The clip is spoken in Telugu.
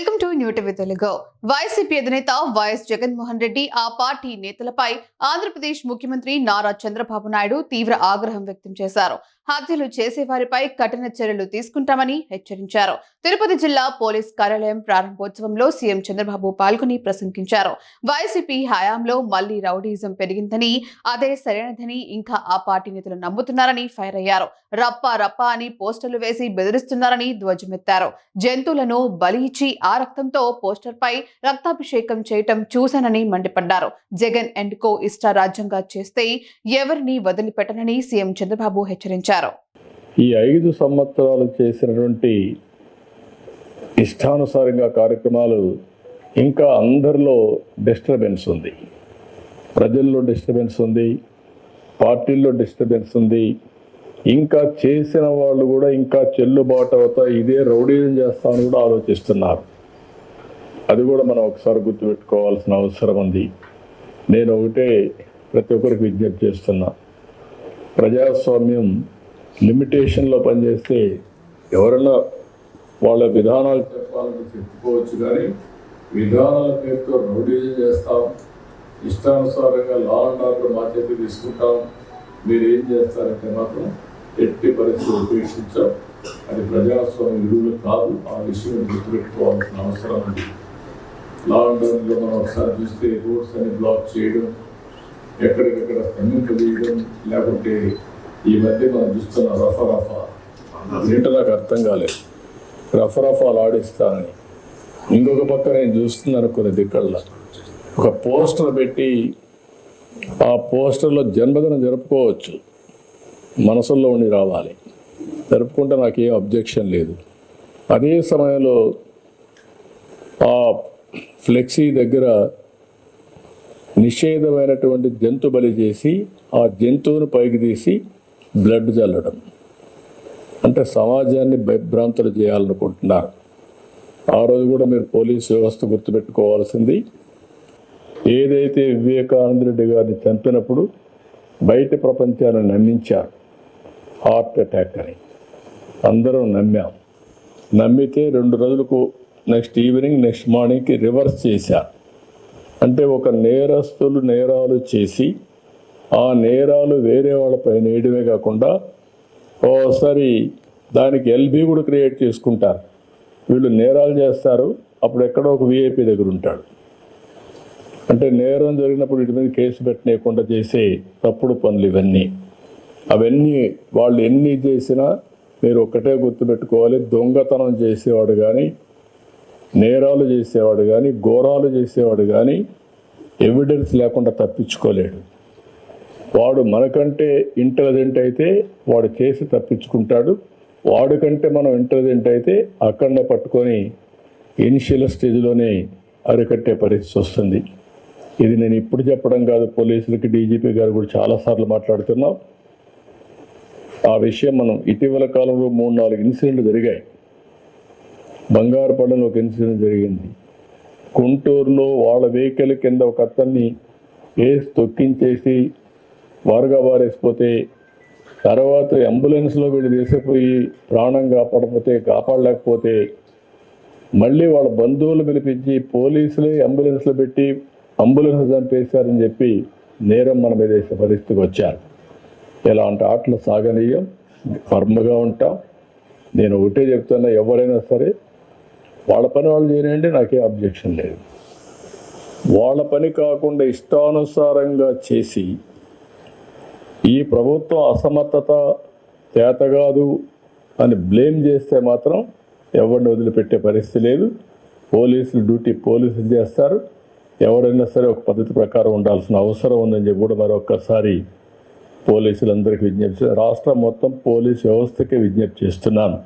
Welcome to new TV YCP అధినేత వైఎస్ జగన్మోహన్ రెడ్డి ఆ పార్టీ నేతలపై ఆంధ్రప్రదేశ్ ముఖ్యమంత్రి నారా చంద్రబాబు నాయుడు తీవ్ర ఆగ్రహం వ్యక్తం చేశారు. హత్యలు చేసే వారిపై కఠిన చర్యలు తీసుకుంటామని హెచ్చరించారు. తిరుపతి జిల్లా పోలీస్ కార్యాలయం ప్రారంభోత్సవంలో సీఎం చంద్రబాబు పాల్గొని ప్రసంగించారు. వైసీపీ హయాంలో మళ్ళీ రౌడీజం పెరిగిందని అదే సరైనదని ఇంకా ఆ పార్టీ నేతలు నమ్ముతున్నారని ఫైర్ అయ్యారు. రప్ప రప్ప అని పోస్టర్లు వేసి బెదిరిస్తున్నారని ధ్వజమెత్తారు. జంతువులను బలి ఇచ్చి ఆ రక్తం పోస్టర్ పై రక్తాభిషేకం చేయటం చూశానని మండిపడ్డారు. జగన్ అండ్ కో ఇష్టారాజ్యంగా చేస్తే ఎవరిని వదిలిపెట్టనని సీఎం చంద్రబాబు హెచ్చరించారు. ఈ ఐదు సంవత్సరాలు చేసినటువంటి ఇష్టానుసారంగా కార్యక్రమాలు ఇంకా అందరిలో డిస్టర్బెన్స్ ఉంది. ప్రజల్లో డిస్టర్బెన్స్ ఉంది పార్టీల్లో డిస్టర్బెన్స్ ఉంది. ఇంకా చేసిన వాళ్ళు కూడా ఇంకా చెల్లుబాటు అవుతా ఇదే రౌడీజం చేస్తామని కూడా ఆలోచిస్తున్నారు. అది కూడా మనం ఒకసారి గుర్తుపెట్టుకోవాల్సిన అవసరం ఉంది. నేను ఒకటే ప్రతి ఒక్కరికి విజ్ఞప్తి చేస్తున్నా. ప్రజాస్వామ్యం లిమిటేషన్లో పనిచేస్తే ఎవరైనా వాళ్ళ విధానాలు చెప్పాలని చెప్పుకోవచ్చు కానీ విధానాల పేరుతో రౌడీజం చేస్తాం. ఇష్టానుసారంగా లా అండ్ ఆర్డర్ మా చేతి తీసుకుంటాం. మీరు ఏం చేస్తారంటే మాత్రం ఎట్టి పరిస్థితులు ఉపేక్షించాం. అది ప్రజాస్వామ్య విలువలు కాదు. ఆ విషయం గుర్తుపెట్టుకోవాల్సిన అవసరం ఉంది. లాక్డౌన్లో మనం ఒకసారి చూస్తే రోడ్స్ అని బ్లాక్ చేయడం ఎక్కడికక్కడ స్తంభింపజేయడం లేకుంటే ఈ మధ్య మనం చూస్తున్న రఫ రఫా. ఏంటో నాకు అర్థం కాలేదు. రఫ రఫాలు ఆడిస్తానని ఇంకొక పక్క నేను చూస్తున్నాను కొన్ని దిక్కల్లో. ఒక పోస్టర్ పెట్టి ఆ పోస్టర్లో జన్మదినం జరుపుకోవచ్చు. మనసుల్లో ఉండి రావాలి. జరుపుకుంటే నాకు ఏ అబ్జెక్షన్ లేదు. అదే సమయంలో ఆ ఫ్లెక్సీ దగ్గర నిషేధమైనటువంటి జంతు బలి చేసి ఆ జంతువును పైకి తీసి బ్లడ్ చల్లడం. అంటే సమాజాన్ని భయభ్రాంతులు చేయాలనుకుంటున్నారు. ఆ రోజు కూడా మీరు పోలీస్ వ్యవస్థ గుర్తుపెట్టుకోవాల్సింది ఏదైతే వివేకానంద రెడ్డి గారిని చంపినప్పుడు బయట ప్రపంచాన్ని నమ్మించారు హార్ట్ అటాక్ అని. అందరం నమ్మాం. నమ్మితే రెండు రోజులకు నెక్స్ట్ ఈవినింగ్ నెక్స్ట్ మార్నింగ్కి రివర్స్ చేశారు అంటే ఒక నేరస్తులు నేరాలు చేసి ఆ నేరాలు వేరే వాళ్ళపై నేయడమే కాకుండా ఓసారి దానికి ఎల్బీ కూడా క్రియేట్ చేసుకుంటారు. వీళ్ళు నేరాలు చేస్తారు అప్పుడు ఎక్కడో ఒక విఐపి దగ్గర ఉంటాడు. అంటే నేరం జరిగినప్పుడు వీటి మీద కేసు పెట్టనీయకుండా చేసే తప్పుడు పనులు ఇవన్నీ. అవన్నీ వాళ్ళు ఎన్ని చేసినా మీరు ఒక్కటే గుర్తుపెట్టుకోవాలి దొంగతనం చేసేవాడు కానీ నేరాలు చేసేవాడు కానీ ఘోరాలు చేసేవాడు కానీ ఎవిడెన్స్ లేకుండా తప్పించుకోలేడు. వాడు మనకంటే ఇంటెలిజెంట్ అయితే వాడు చేసి తప్పించుకుంటాడు. వాడికంటే మనం ఇంటెలిజెంట్ అయితే అక్కడనే పట్టుకొని ఇనిషియల్ స్టేజ్లోనే అరికట్టే పరిస్థితి వస్తుంది. ఇది నేను ఇప్పుడు చెప్పడం కాదు పోలీసులకి డీజీపీ గారు కూడా చాలాసార్లు మాట్లాడుతున్నాం. ఆ విషయం మనం ఇటీవల కాలంలో మూడు నాలుగు ఇన్సిడెంట్లు జరిగాయి. బంగారుపల్లిలో ఒక ఇన్సిడెంట్ జరిగింది. గుంటూరులో వాళ్ళ వెహికల్ కింద ఒక అతన్ని వేసి తొక్కించేసి వారుగా వారేసిపోతే తర్వాత అంబులెన్స్లో వీళ్ళు తీసిపోయి ప్రాణం కాపాడకపోతే కాపాడలేకపోతే మళ్ళీ వాళ్ళ బంధువులు పిలిపించి పోలీసులే అంబులెన్స్లో పెట్టి అంబులెన్స్ చంపేశారని చెప్పి నేరం మన మీద వేసే పరిస్థితికి వచ్చారు. ఇలాంటి ఆటలు సాగనీయం? ఫర్మ్గా ఉంటాం. నేను ఒకటే చెప్తున్నా ఎవరైనా సరే వాళ్ళ పని వాళ్ళు చేయనండి నాకే అబ్జెక్షన్ లేదు. వాళ్ళ పని కాకుండా ఇష్టానుసారంగా చేసి ఈ ప్రభుత్వం అసమర్థత చేతగాదు అని బ్లేమ్ చేస్తే మాత్రం ఎవరిని వదిలిపెట్టే పరిస్థితి లేదు. పోలీసులు డ్యూటీ పోలీసులు చేస్తారు. ఎవరైనా సరే ఒక పద్ధతి ప్రకారం ఉండాల్సిన అవసరం ఉందని చెప్పి కూడా మరొక్కసారి పోలీసులందరికీ విజ్ఞప్తి రాష్ట్రం మొత్తం పోలీస్ వ్యవస్థకే విజ్ఞప్తి చేస్తున్నాను.